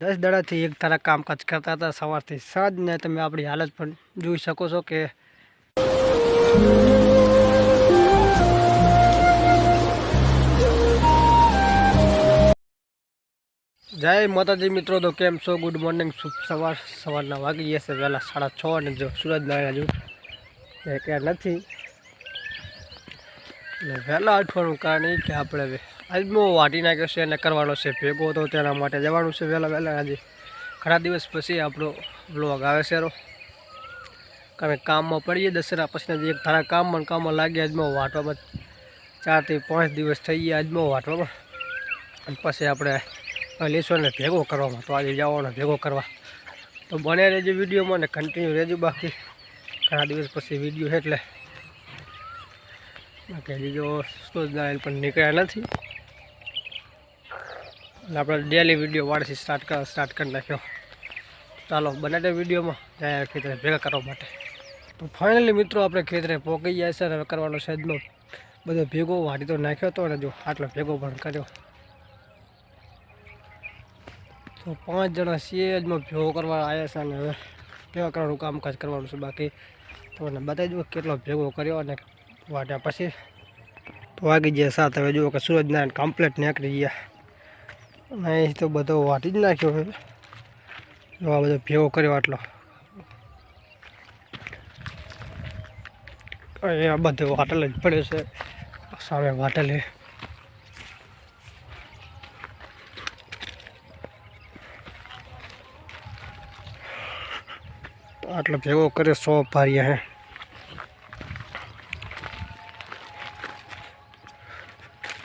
દસ દડાથી એક તારા કામકાજ કરતા હતા સવારથી સાંજને તમે આપણી હાલત પણ જોઈ શકો છો કે જય માતાજી મિત્રો, તો કેમ છો? ગુડ મોર્નિંગ શુભ સવાર. સવારના વાગી છે વહેલા સાડા છ અને જો સૂરજ નારાયણ હજુ ક્યાં નથી. એટલે વહેલા ઉઠવાનું કારણ એ કે આપણે આજમો વાટી નાખ્યો છે અને કરવાનો છે ભેગો તો તેના માટે જવાનું છે વહેલા વહેલા. આજે ઘણા દિવસ પછી આપણો બ્લોગ આવે છે રો કારણ કામમાં પડીએ, દશેરા પછીના જે એક ધારા કામમાં કામમાં લાગી આજમાં વાટવામાં ચારથી પાંચ દિવસ થઈ ગયા આજમાં વાટવામાં. અને પછી આપણે લેશોને ભેગો કરવામાં. તો આજે જવાનો ભેગો કરવા. તો બને રહેજો વિડીયોમાં ને કન્ટિન્યુ રહેજો બાકી. ઘણા દિવસ પછી વીડિયો એટલે. બાકી હજી જો પણ નીકળ્યા નથી. એટલે આપણે ડેલી વીડિયો વાળથી સ્ટાર્ટ કર સ્ટાર્ટ કરી નાખ્યો. ચાલો બનાવે વિડીયોમાં. જાય ખેતરે, ભેગા કરવા માટે. તો ફાઇનલી મિત્રો, આપણે ખેતરે પોકી ગયા છે અને કરવાનો છે આજનો બધો ભેગો. વાટી તો નાખ્યો હતો અને જો આટલો ભેગો પણ કર્યો. તો પાંચ જણા છીએ આજમાં ભેગો કરવા આવ્યા છે અને હવે ભેગા કરવાનું કામકાજ કરવાનું છે બાકી. તમને બતાવી દઉં કેટલો ભેગો કર્યો અને વાટ્યા પછી. તો વાગી ગયા સાત, હવે જુઓ કે સૂરજનારાયણ કમ્પ્લીટ નીકળી ગયા. અને અહીં તો બધો વાટી જ નાખ્યો છે. આ બધો ભેગો કર્યો આટલો. અહીંયા બધો વાટલ જ પડ્યો છે. સામે વાટલ એ આટલો ભેગો કર્યો સો ભારિયા હે.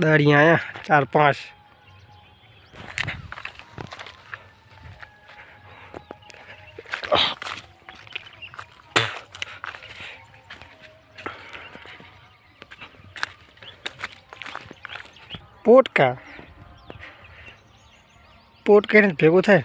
દાળિયા ચાર પાંચ પોટકા પોટ કરીને ભેગું થાય.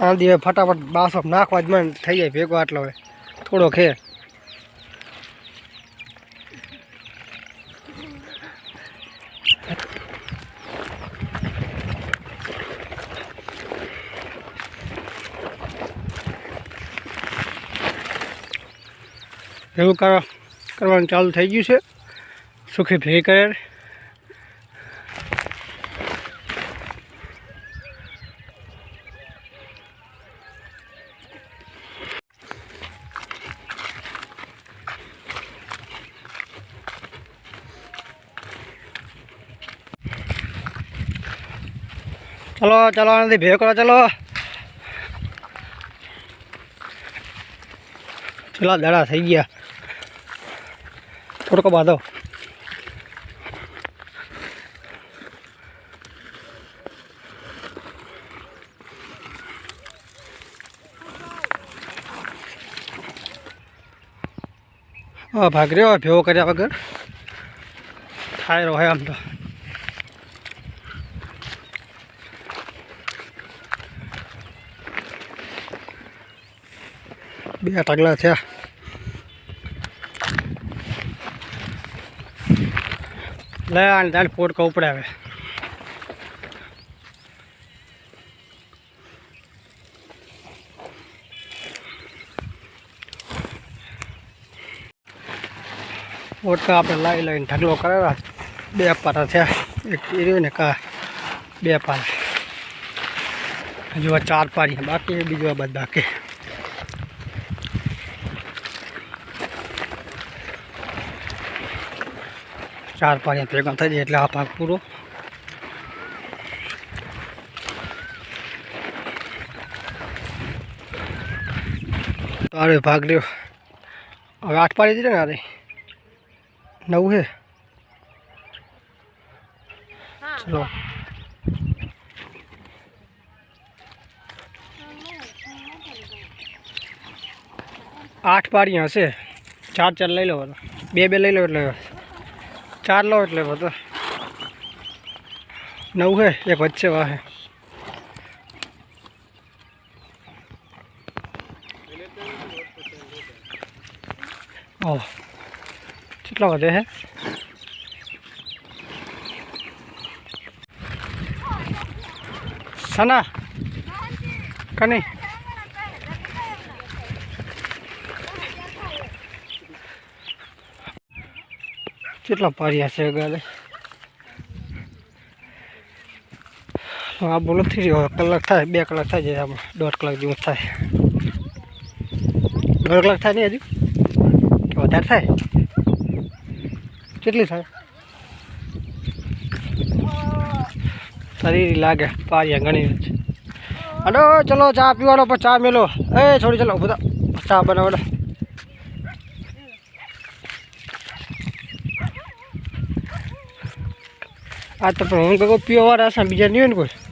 આ દિવસે ફટાફટ બાસો નાખવા જ મને થઈ જાય ભેગો આટલો હવે. થોડો ખે ભેગું કરવા કરવાનું ચાલુ થઈ ગયું છે. સુખી ભેગી કરે ચલો ચલો આનાથી ભેગો કરો ચલો છેલ્લા દાડા થઈ ગયા થોડોક બાંધો ભાગ રહ્યો ભેગો કર્યા વગર. થાય રહ્યો આમ તો. બે ટગલા થયા. લે, આને તારે પોટ કહું પોટકા આપણે લાવી લાવીને ઢગલો કરેલા. બે પાટા થયા એક રહ્યું ને કા બે પારા હજુ આ ચાર પારી બાકી બીજું આ બધા બાકી. ચાર પાણી ભેગા થઈ જાય એટલે આ ભાગ પૂરો. અરે ભાગ રહ્યો હવે આઠ પાડી દીધા ને અરે નવ હે ચલો આઠ પાડી હશે ચાર ચાર લઈ લો બે બે લઈ લો એટલે ચાર લો એટલે બધો નવ હે એક વચ્ચે વાહે ઓહ કેટલા વધે છે સના કની કેટલા પાર્યા છે ગાલે? આ બોલો થઈ રહ્યો, કલાક થાય, બે કલાક થાય જાય આમાં, દોઢ કલાક જેવું થાય. દોઢ કલાક થાય નહીં હજુ? વધારે થાય? કેટલી થાય? શરીર લાગે, પારિયા ઘણી છે. અડો ચલો, ચા પીવાનો પણ ચા મેલો. એ, છોડી, ચલો બધા ચા બનાવડો આ તો પણ હું કહું પીવા વાળા બીજા નહીં હોય ને કોઈ?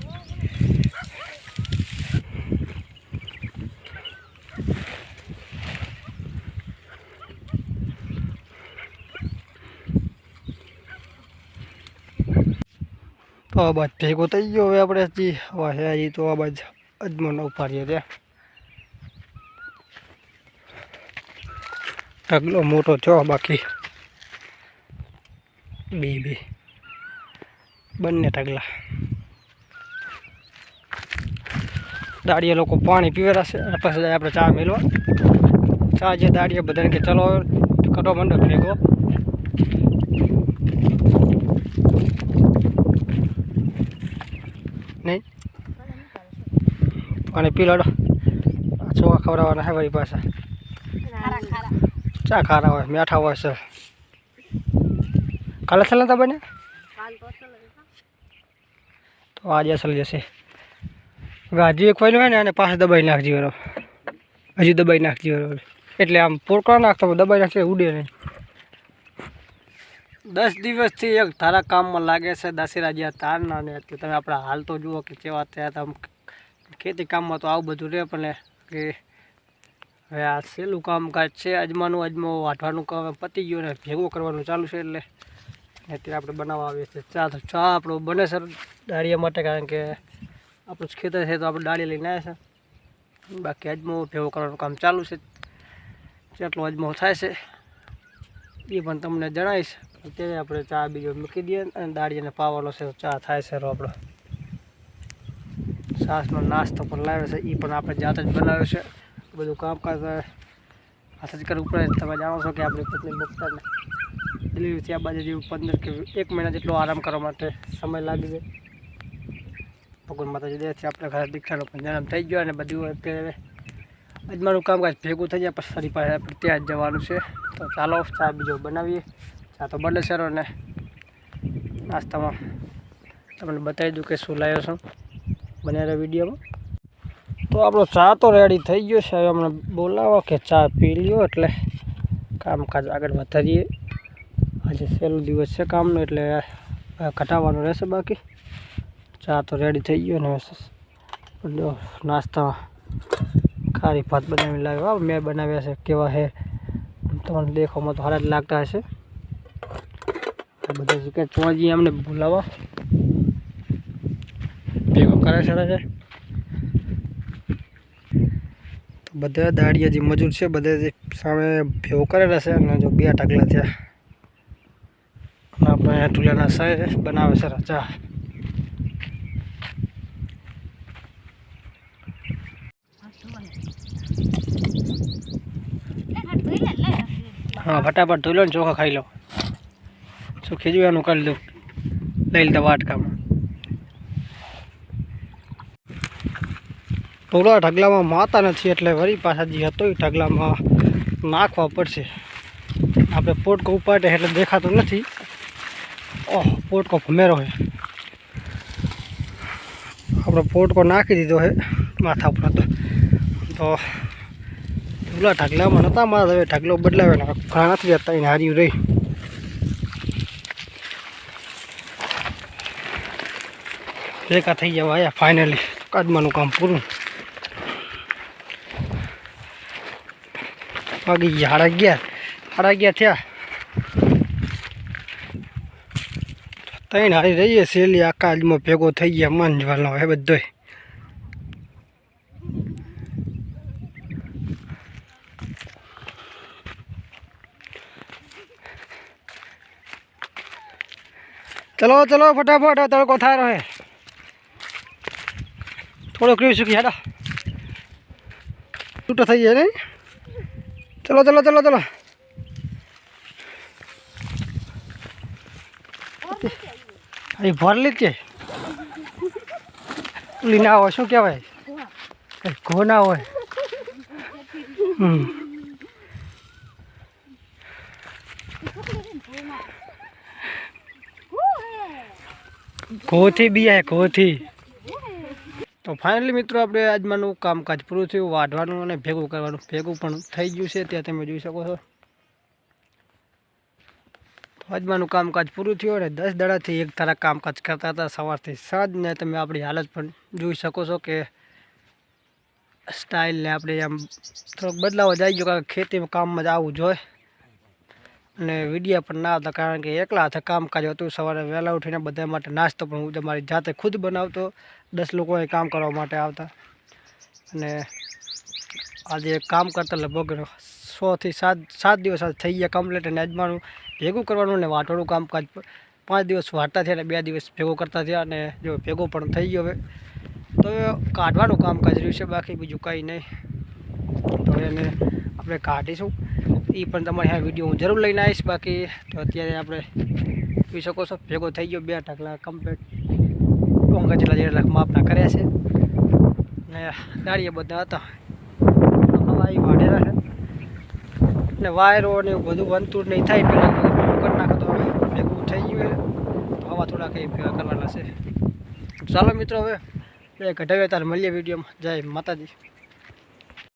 તો બાજ ભેગો થઈ ગયો હવે આપણે હજી હવા હજી તો આ બાજ અજમોને ઉપાડીએ ત્યાં ઢગલો મોટો છો બાકી. બે બે. બંને ઢગલા. દાડીએ લોકો પાણી પીવેરાશે અને પછી આપણે ચા મેળવા. ચા જે દાડીએ બધાને કે ચલો કરો મંડપ ભેગો નહીં પાણી પી લો ચોખા ખવડાવવાના હે વળી પાછા. ચા ખારા હોય મીઠા હોય છે. કાલે ચાલે તો બને? તો આજે અસલ જશે. હજી એક હોય ને અને પાસે દબાઈ નાખજી વાળો હજી દબાઈ નાખજી વાળો એટલે આમ પોડકા નાખતો દબાઈ નાખશે ઉડે નહીં. દસ દિવસથી એક ધારા કામમાં લાગે છે દશેરા જ્યાં તારના ને તમે આપણા હાલ તો જુઓ કે કેવા થયા હતા. આમ ખેતી કામમાં તો આવું બધું રહે પણ કે હવે આ સહેલું કામકાજ છે, અજમાનું અજમો, વાઢવાનું કામ પતી ગયું ને ભેગું કરવાનું ચાલુ છે એટલે અત્યારે આપણે બનાવવા આવીએ છીએ. ચા તો ચા આપણો બને સર દાળિયા માટે, કારણ કે આપણું જ ખેતર છે તો આપણે દાળી લઈને આવ્યા છે. બાકી અજમો, ભેગો કરવાનું કામ ચાલુ છે. જેટલો અજમો થાય છે, એ પણ તમને જણાવીશ. અત્યારે આપણે ચા બીજો મૂકી દઈએ અને દાળીને પાવાનો છે ચા થાય છે આપણો. છાશનો નાસ્તો પણ લાવે છે એ પણ આપણે જાતે જ બનાવ્યો છે. બધું કામકાજ હાથ જ કરવું પડે તમે જાણો છો કે આપણી પત્ની મુક્તાને ડિલિવરી થયા બાદ જેવું પંદર કે એક મહિના જેટલો આરામ કરવા માટે સમય લાગી જાય ભગવાન માતાજી દેથી આપણે ઘરે દીક્ષાનો પણ જન્મ થઈ ગયો અને બધું અત્યારે અજમાનું કામકાજ ભેગું થઈ જાય, પછી ફરી પાસે આપણે ત્યાં જ જવાનું છે. તો ચાલો, ચા બીજો બનાવીએ. ચા તો બને સરો અને નાસ્તામાં તમને બતાવી દઉં કે શું લાવ્યો છું. બનાવેલા વિડીયોમાં તો આપણો ચા તો રેડી થઈ ગયો છે. હવે અમને બોલાવો કે ચા પી લ્યો એટલે કામકાજ આગળ વધારીએ. આજે સહેલો દિવસ છે કામનો એટલે ઘટાડવાનું રહેશે બાકી. ચા તો રેડી થઈ ગયો ને નાસ્તા, ખારી ભાત બનાવી લાવ્યો. મેં બનાવ્યા છે. કેવા છે તમને દેખવામાં તો હારા જ લાગતા હશે. બધા કે ચોજી અમને બોલાવા. ભેગો કરે છે ને બધા દાડિયા જે મજૂર છે, બધા જે સામે ભેગો કરેલા છે અને જો બે ટકલા થયા. અને આપણે ટુલાના સાહેબ બનાવે છે ચા હા, ફટાફટ ધોઈ લો ને ચોખા ખાઈ લો. શું ખીજવાનું કરી દઉં? લઈ લીધા વાટકામાં. પૂરા ઢગલામાં માતા નથી એટલે વળી પાછા જે હતો એ ઢગલામાં નાખવા પડશે. આપણે પોટકો ઉપાડે એટલે દેખાતો નથી. ઓહ, પોટકો ભમેરો છે. આપણે પોટકો નાખી દીધો છે માથા ઉપર તો તો પેલા ઢગલામાં નહોતા મારા હવે ઢગલો બદલાવે ને ઘણા નથી જતા, એને હાર્યું રહી. ભેગા થઈ જવા આવ્યા ફાઇનલી કદમાનું કામ પૂરું. વાગી ગયા સાડા અગિયાર. સાડા અગિયાર થયા. ત્રણ હારી રહીએ સેલી આકાશમાં ભેગો થઈ ગયા મંજવાલનો હે બધોય. ચલો ચલો, ફટાફટ તડકો થાય રહે થોડો રહ્યું શું હાડા? છૂટો થઈ જાય નહીં ચલો ચલો ચલો ચલો. અહીં ભરલી છે પેલી ના હોય, શું કહેવાય? ઘો ના હોય. ઘોથી બી ઘોથી. ફાઇનલી મિત્રો આપણે આજમાંનું કામકાજ પૂરું થયું. વાઢવાનું અને ભેગું કરવાનું. ભેગું પણ થઈ ગયું છે, ત્યાં તમે જોઈ શકો છો. આજમાંનું કામકાજ પૂરું થયું અને દસ દડાથી એક તારા કામકાજ કરતા હતા સવારથી સાંજને તમે આપણી હાલત પણ જોઈ શકો છો કે સ્ટાઇલને આપણે આમ થોડોક બદલાવ જ આવી ગયો કારણ કે ખેતીમાં કામમાં જ આવવું જોઈએ અને વિડીયા પણ ના આવતા કારણ કે એકલા હાથે કામકાજ હતું. સવારે વહેલા ઉઠીને બધા માટે નાસ્તો પણ હું મારી જાતે ખુદ બનાવતો. દસ લોકો અહીં કામ કરવા માટે આવતા. અને આજે કામ કરતા લગભગ સોથી સાત સાત દિવસ આજે થઈ ગયા કમ્પ્લીટ અને અજમાનું ભેગું કરવાનું ને વાટોળું કામકાજ. પાંચ દિવસ વાટતા થયા અને બે દિવસ ભેગું કરતા થયા અને જો ભેગો પણ થઈ ગયો હવે. તો કાઢવાનું કામકાજ રહ્યું છે, બાકી બીજું કંઈ નહીં. તો એને આપણે કાઢીશું. એ પણ તમારે આ વીડિયો હું જરૂર લઈને આવીશ. બાકી તો અત્યારે આપણે જોઈ શકો છો, ભેગો થઈ ગયો, બે ઢગલા કમ્પ્લીટ ડોંગા જેટલા જેટલા માપના કર્યા છે. ને ગાડીએ બધા હતા. હવા એ વાઢેલા છે ને વાયરો ને એવું બધું બનતું નહીં થાય પહેલાં કરી નાખો તો ભેગું થઈ ગયું તો હવા થોડા કંઈ ભેગા કરવાના છે. ચાલો મિત્રો, હવે એ કઢાવ્યા તારે મળીએ વિડીયોમાં. જય માતાજી.